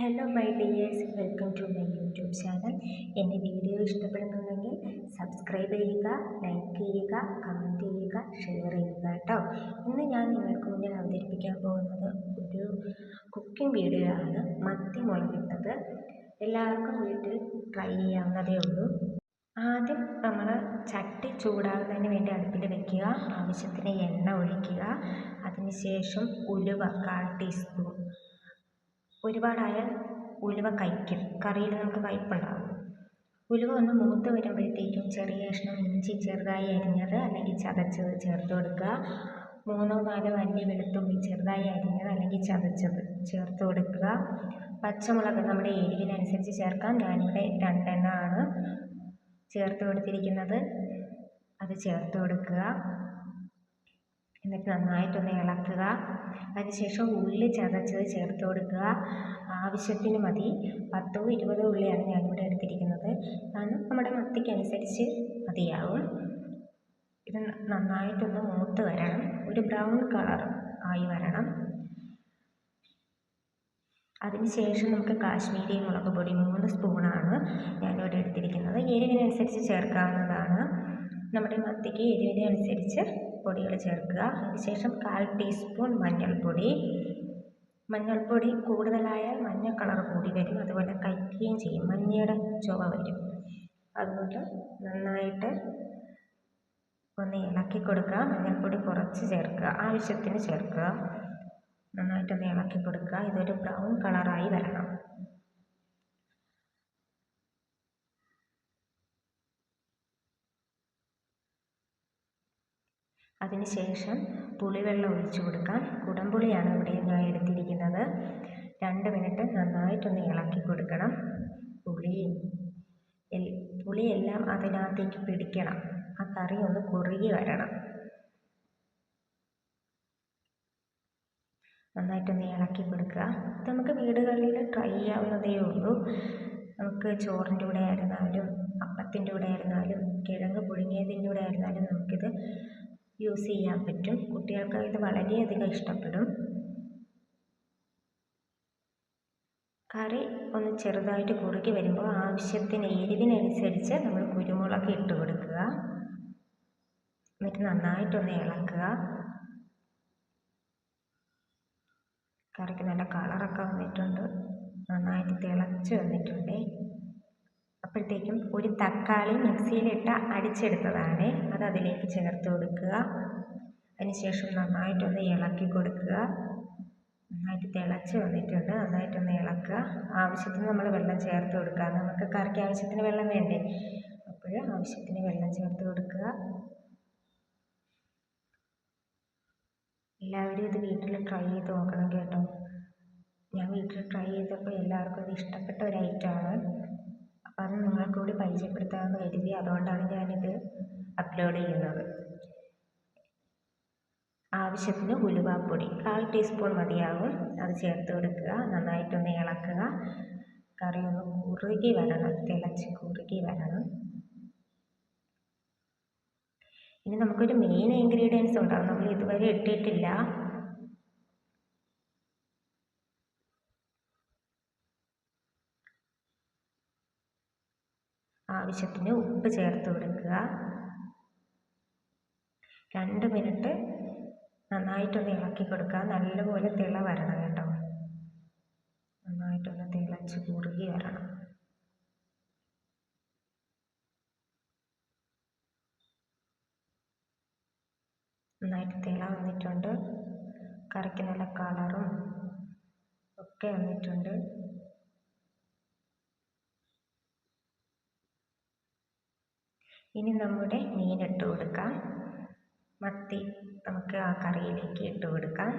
Hello my dears welcome to my YouTube channel എന്റെ video ഇഷ്ടപ്പെടുന്നുണ്ടെങ്കിൽ subscribe ചെയ്യുക like ചെയ്യുക കമന്റ് ചെയ്യുക ഷെയർ ചെയ്യുക കേട്ടോ. ഇന്ന് ഞാൻ നിങ്ങൾക്ക് മുന്നിൽ അവതരിപ്പിക്കാൻ പോകുന്നത് ഒരു കുക്കിംഗ് വീഡിയോ ആണ്. മത്തി മുളകിട്ടത് എല്ലാവർക്കും വീട്ടിൽ ട്രൈ ചെയ്യാവുന്നതേ ഉള്ളൂ. ആദ്യം നമ്മൾ ചട്ടി ചൂടാകുന്നതിന് വേണ്ടി അടുപ്പിൽ വെക്കുക. ആവശ്യത്തിന് എണ്ണ ഒഴിക്കുക. അതിനുശേഷം ഉലുവ കാൽ ടീസ്പൂൺ ഒരുപാടായാൽ ഉലുവ കയ്ക്കും കറിയിൽ നമുക്ക് കയ്പ്പുണ്ടാകും ഉലുവ ഒന്ന് മൂത്ത് വരുമ്പോഴത്തേക്കും ചെറിയ കഷ്ണം ഇഞ്ചി ചെറുതായി അരിഞ്ഞത് അല്ലെങ്കിൽ ചതച്ചത് ചേർത്ത് കൊടുക്കുക. മൂന്നോ നാലോ അല്ലി വെളുത്തുള്ളി ചെറുതായി അരിഞ്ഞത് അല്ലെങ്കിൽ ചതച്ചത് ചേർത്ത് കൊടുക്കുക. പച്ചമുളക് നമ്മുടെ എരിവിനനുസരിച്ച് ചേർക്കാം. ഞാനിവിടെ രണ്ടെണ്ണമാണ് ചേർത്ത് കൊടുത്തിരിക്കുന്നത്. അത് ചേർത്ത് കൊടുക്കുക. എന്നിട്ട് നന്നായിട്ടൊന്ന് ഇളക്കുക. അതിനുശേഷം ഉള്ളി ചതച്ചത് ചേർത്ത് കൊടുക്കുക. ആവശ്യത്തിന് മതി. പത്തോ ഇരുപതോ ഉള്ളിയാണ് ഞാനിവിടെ എടുത്തിരിക്കുന്നത്. കാരണം നമ്മുടെ മത്തിക്കനുസരിച്ച് മതിയാവും. ഇത് നന്നായിട്ടൊന്ന് മൂത്ത് വരണം. ഒരു ബ്രൗൺ കളർ ആയി വരണം. അതിനുശേഷം നമുക്ക് കാശ്മീരി മുളക് പൊടി മൂന്ന് സ്പൂണാണ് ഞാനിവിടെ എടുത്തിരിക്കുന്നത്. എരിവിനനുസരിച്ച് ചേർക്കാവുന്നതാണ്. നമ്മുടെ മത്തിക്ക് എരിവിനനുസരിച്ച് പൊടികൾ ചേർക്കുക. അതിനുശേഷം കാൽ ടീസ്പൂൺ മഞ്ഞൾപ്പൊടി. മഞ്ഞൾപ്പൊടി കൂടുതലായാൽ മഞ്ഞ കളർ കൂടി വരും. അതുപോലെ കയ്ക്കുകയും ചെയ്യും. മഞ്ഞയുടെ ചുവ വരും. അതുകൊണ്ട് നന്നായിട്ട് ഒന്ന് ഇളക്കി കൊടുക്കുക. മഞ്ഞൾപ്പൊടി കുറച്ച് ചേർക്കുക. ആവശ്യത്തിന് ചേർക്കുക. നന്നായിട്ടൊന്ന് ഇളക്കി കൊടുക്കുക. ഇതൊരു ബ്രൗൺ കളറായി വരണം. അതിനുശേഷം പുളിവെള്ളം ഒഴിച്ചു കൊടുക്കാം. കുടംപുളിയാണ് ഇവിടെ ഞാൻ എടുത്തിരിക്കുന്നത്. രണ്ട് മിനിറ്റ് നന്നായിട്ടൊന്ന് ഇളക്കി കൊടുക്കണം. പുളി പുളിയെല്ലാം അതിനകത്തേക്ക് പിടിക്കണം. ആ കറി ഒന്ന് കുറുകി വരണം. നന്നായിട്ടൊന്ന് ഇളക്കി കൊടുക്കുക. ഇത് നമുക്ക് വീടുകളിൽ ട്രൈ ചെയ്യാവുന്നതേ ഉള്ളൂ. നമുക്ക് ചോറിന്റെ കൂടെ ആയിരുന്നാലും അപ്പത്തിന്റെ കൂടെ ആയിരുന്നാലും കിഴങ്ങ് പുഴുങ്ങിയതിന്റെ കൂടെ ആയിരുന്നാലും നമുക്കിത് യൂസ് ചെയ്യാൻ പറ്റും. കുട്ടികൾക്ക് ഇത് വളരെയധികം ഇഷ്ടപ്പെടും. കറി ഒന്ന് ചെറുതായിട്ട് കുറുകി വരുമ്പോൾ ആവശ്യത്തിന് എരിവിനനുസരിച്ച് നമ്മൾ കുരുമുളക് ഇട്ട് കൊടുക്കുക. എന്നിട്ട് നന്നായിട്ടൊന്ന് ഇളക്കുക. കറിക്ക് നല്ല കളറൊക്കെ വന്നിട്ടുണ്ട്. നന്നായിട്ട് തിളച്ച് വന്നിട്ടുണ്ട്. അപ്പോഴത്തേക്കും ഒരു തക്കാളി മിക്സിയിലിട്ട് അടിച്ചെടുത്തതാണ്. അത് അതിലേക്ക് ചേർത്ത് കൊടുക്കുക. അതിനുശേഷം നന്നായിട്ടൊന്ന് ഇളക്കി കൊടുക്കുക. നന്നായിട്ട് തിളച്ച് വന്നിട്ടുണ്ട്. നന്നായിട്ടൊന്ന് ഇളക്കുക. ആവശ്യത്തിന് നമ്മൾ വെള്ളം ചേർത്ത് കൊടുക്കുക. നമുക്ക് കറിക്ക് ആവശ്യത്തിന് വെള്ളം വേണ്ടേ? അപ്പോൾ ആവശ്യത്തിന് വെള്ളം ചേർത്ത് കൊടുക്കുക. എല്ലാവരും ഇത് വീട്ടിൽ ട്രൈ ചെയ്ത് നോക്കണം കേട്ടോ. ഞാൻ വീട്ടിൽ ട്രൈ ചെയ്തപ്പോൾ എല്ലാവർക്കും ഇത് ഇഷ്ടപ്പെട്ട ഒരു ഐറ്റമാണ്. അത് നിങ്ങൾക്ക് കൂടി പരിചയപ്പെടുത്താമെന്ന് കരുതി അതുകൊണ്ടാണ് ഞാനിത് അപ്ലോഡ് ചെയ്യുന്നത്. ആവശ്യത്തിന് ഉലുവാപ്പൊടി കാൽ ടീസ്പൂൺ മതിയാകും അത് ചേർത്ത് കൊടുക്കുക. നന്നായിട്ടൊന്ന് ഇളക്കുക. കറി ഒന്ന് കുറുകി വരണം. തിളച്ച് കുറുകി വരണം. ഇനി നമുക്കൊരു മെയിൻ ഇൻഗ്രീഡിയൻസ് ഉണ്ടാകും നമ്മൾ ഇതുവരെ ഇട്ടിട്ടില്ല. ആവശ്യത്തിന് ഉപ്പ് ചേർത്ത് കൊടുക്കുക. രണ്ട് മിനിറ്റ് നന്നായിട്ടൊന്ന് ഇളക്കി കൊടുക്കുക. നല്ലപോലെ തിള വരണം കേട്ടോ. നന്നായിട്ടൊന്ന് തിളച്ച് കുറുകി വരണം. നന്നായിട്ട് തിള വന്നിട്ടുണ്ട്. കറിക്ക് നല്ല കളറും ഒക്കെ വന്നിട്ടുണ്ട്. ഇനി നമ്മുടെ മീൻ ഇട്ട് കൊടുക്കാം. മത്തി നമുക്ക് ആ കറിയിലേക്ക് ഇട്ട് കൊടുക്കാം.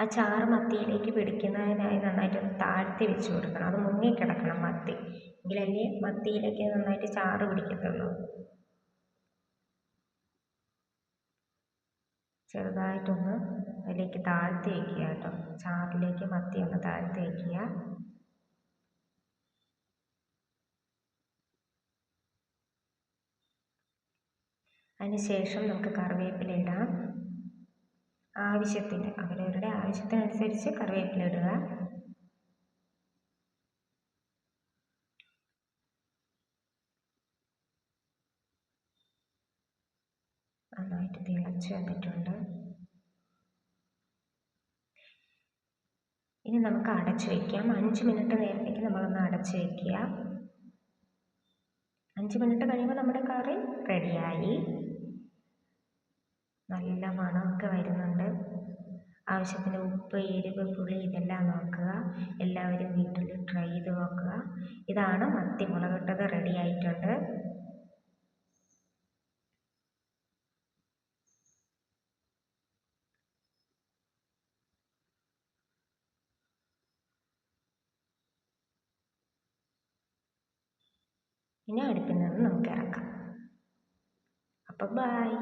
ആ ചാറ് മത്തിയിലേക്ക് പിടിക്കുന്നതിനായി നന്നായിട്ട് താഴ്ത്തി വെച്ച് കൊടുക്കണം. അത് മുങ്ങിക്കിടക്കണം മത്തി. എങ്കിലല്ലേ മത്തിയിലേക്ക് നന്നായിട്ട് ചാറ് പിടിക്കത്തുള്ളൂ. ചെറുതായിട്ടൊന്ന് അതിലേക്ക് താഴ്ത്തി വയ്ക്കുക കേട്ടോ. ചാറിലേക്ക് മത്തി ഒന്ന് താഴ്ത്തി വയ്ക്കുക അതിന് ശേഷം നമുക്ക് കറിവേപ്പില ഇടാം. ആവശ്യത്തിന് അവരവരുടെ ആവശ്യത്തിനനുസരിച്ച് കറിവേപ്പില ഇടുക. നന്നായിട്ട് തിളച്ച് വന്നിട്ടുണ്ട്. ഇനി നമുക്ക് അടച്ചു വയ്ക്കാം അഞ്ച് മിനിറ്റ് നേരത്തേക്ക് നമ്മളൊന്ന് അടച്ചു വയ്ക്കുക അഞ്ച് മിനിറ്റ് കഴിയുമ്പോൾ നമ്മുടെ കറി റെഡിയായി നല്ല മണമൊക്കെ വരുന്നുണ്ട്. ആവശ്യത്തിന് ഉപ്പ് എരിവ് പുളി ഇതെല്ലാം നോക്കുക. എല്ലാവരും വീട്ടിൽ ട്രൈ ചെയ്ത് നോക്കുക. ഇതാണ് മത്തി മുളകിട്ടത് റെഡി ആയിട്ടുണ്ട്. ഇനി അടുപ്പിൽ നിന്ന് നമുക്ക് ഇറക്കാം. അപ്പോൾ ബായ്